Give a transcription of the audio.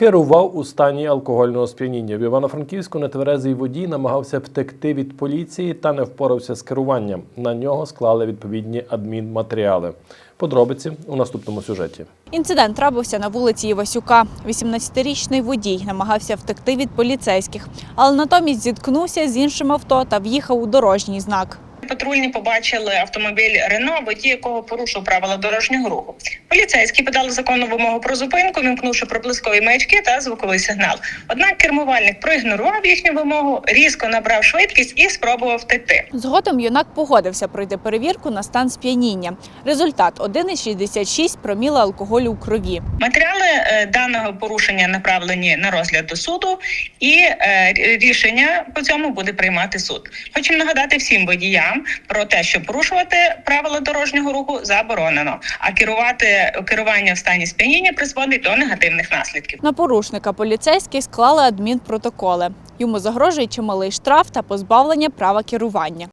Керував у стані алкогольного сп'яніння. В Івано-Франківську нетверезий водій намагався втекти від поліції та не впорався з керуванням. На нього склали відповідні адмінматеріали. Подробиці у наступному сюжеті. Інцидент трапився на вулиці Івасюка. 18-річний водій намагався втекти від поліцейських, але натомість зіткнувся з іншим авто та в'їхав у дорожній знак. Патрульні побачили автомобіль Рено, водій якого порушив правила дорожнього руху. Поліцейські подали законну вимогу про зупинку, вімкнувши проблискові маячки та звуковий сигнал. Однак кермувальник проігнорував їхню вимогу, різко набрав швидкість і спробував втекти. Згодом юнак погодився пройти перевірку на стан сп'яніння. Результат 1,66 проміла алкоголю у крові. Матеріали е, даного порушення направлені на розгляд до суду, і е, рішення по цьому буде приймати суд. Хочу нагадати всім водіям про те, що порушувати правила дорожнього руху заборонено, а керувати керування в стані сп'яніння призводить до негативних наслідків. На порушника поліцейські склали адмінпротоколи. Йому загрожує чималий штраф та позбавлення права керування.